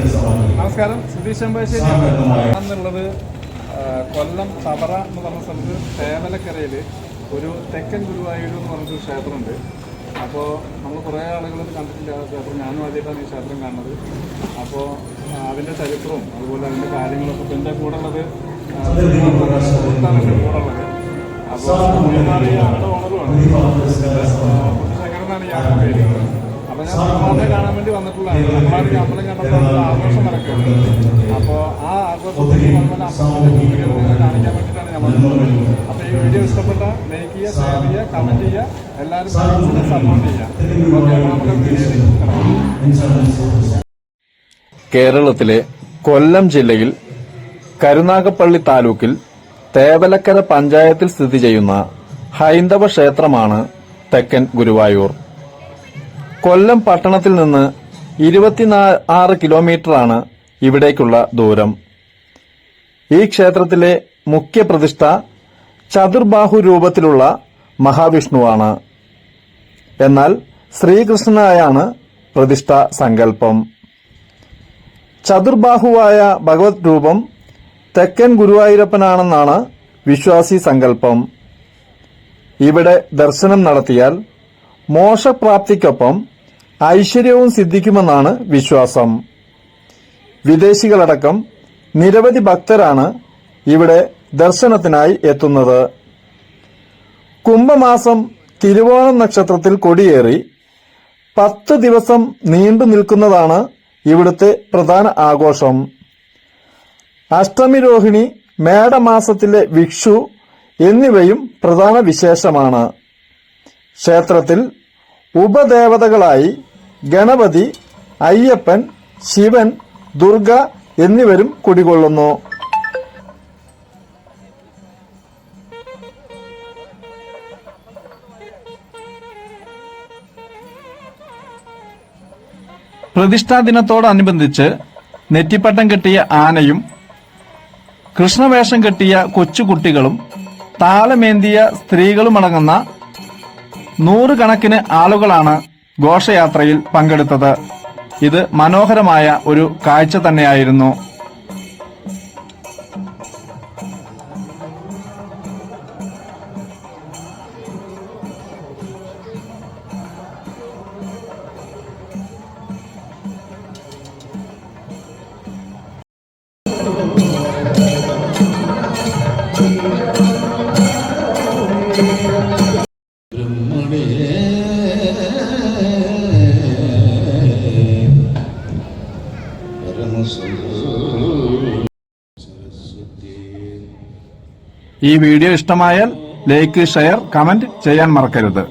നമസ്കാരം. സുധീഷ് അമ്പാശ്ശേരി എന്നുള്ളത് കൊല്ലം തവറ എന്ന് പറഞ്ഞ സ്ഥലത്ത് തേവലക്കരയിൽ ഒരു തെക്കൻ ഗുരുവായൂർ എന്ന് പറഞ്ഞൊരു ക്ഷേത്രമുണ്ട്. അപ്പോൾ നമ്മൾ കുറേ ആളുകൾ കണ്ടിട്ടില്ല ക്ഷേത്രം. ഞാനും ആദ്യമായിട്ടാണ് ഈ ക്ഷേത്രം കാണുന്നത്. അപ്പോൾ അതിന്റെ ചരിത്രവും അതുപോലെ അതിന്റെ കാര്യങ്ങളൊക്കെ ഇപ്പം എന്റെ കൂടെ ഉള്ളത് സുഹൃത്താണ് എന്റെ കൂടെ ഉള്ളത് അപ്പോൾ ഓണറുമാണ്. കുട്ടിശേഖരൻ ഞാൻ പേര്. അപ്പൊ ഞാൻ കാണാൻ വേണ്ടി വന്നിട്ടുള്ളതാണ്. അമ്പലം കണ്ടപ്പോൾ ആഘോഷം നടക്കുകയാണ് അപ്പോ ആ ആഘോഷത്തിൽ നമ്മൾ കാണിക്കാൻ വേണ്ടിയിട്ടാണ് ഞാൻ അപ്പോൾ ഈ വീഡിയോ ഇഷ്ടപ്പെട്ട ലൈക്ക് ചെയ്യുക ഷെയർ ചെയ്യുക കമന്റ് ചെയ്യുക. എല്ലാവരും സപ്പോർട്ട് ചെയ്യുക. ഓക്കെ അപ്പൊ നമുക്ക് വീഡിയോയിലേക്ക് കേരളത്തിലെ കൊല്ലം ജില്ലയിൽ കരുനാഗപ്പള്ളി താലൂക്കിൽ തേവലക്കര പഞ്ചായത്തിൽ സ്ഥിതി ചെയ്യുന്ന ഹൈന്ദവ ക്ഷേത്രമാണ് തെക്കൻ ഗുരുവായൂർ. കൊല്ലം പട്ടണത്തിൽ നിന്ന് ഇരുപത്തിനാറ് കിലോമീറ്ററാണ് ഇവിടേക്കുള്ള ദൂരം. ഈ ക്ഷേത്രത്തിലെ മുഖ്യ പ്രതിഷ്ഠ ചതുർബാഹു രൂപത്തിലുള്ള മഹാവിഷ്ണുവാണ്. എന്നാൽ ശ്രീകൃഷ്ണനായാണ് പ്രതിഷ്ഠ സങ്കല്പം. ചതുർബാഹുവായ ഭഗവത് രൂപം തെക്കൻ ഗുരുവായൂരപ്പനാണെന്നാണ് വിശ്വാസി സങ്കല്പം. ഇവിടെ ദർശനം നടത്തിയാൽ മോക്ഷപ്രാപ്തിക്കൊപ്പം ഐശ്വര്യവും സിദ്ധിക്കുമെന്നാണ് വിശ്വാസം. വിദേശികളടക്കം നിരവധി ഭക്തരാണ് ഇവിടെ ദർശനത്തിനായി എത്തുന്നത്. കുംഭമാസം തിരുവോണം നക്ഷത്രത്തിൽ കൊടിയേറി പത്ത് ദിവസം നീണ്ടു നിൽക്കുന്നതാണ് ഇവിടുത്തെ പ്രധാന ആഘോഷം. അഷ്ടമിരോഹിണി മേടമാസത്തിലെ വിക്ഷു എന്നിവയും പ്രധാന വിശേഷമാണ്. ക്ഷേത്രത്തിൽ ഉപദേവതകളായി ഗണപതി അയ്യപ്പൻ ശിവൻ ദുർഗ എന്നിവരും കുടികൊള്ളുന്നു. പ്രതിഷ്ഠാ ദിനത്തോടനുബന്ധിച്ച് നെറ്റിപ്പട്ടം കെട്ടിയ ആനയും കൃഷ്ണവേഷം കെട്ടിയ കൊച്ചുകുട്ടികളും താളമേന്തിയ സ്ത്രീകളുമടങ്ങുന്ന നൂറുകണക്കിന് ആളുകളാണ് ഘോഷയാത്രയിൽ പങ്കെടുത്തത്. ഇത് മനോഹരമായ ഒരു കാഴ്ച തന്നെയായിരുന്നു. ഈ വീഡിയോ ഇഷ്ടമായാൽ ലൈക്ക് ഷെയർ കമന്റ് ചെയ്യാൻ മറക്കരുത്.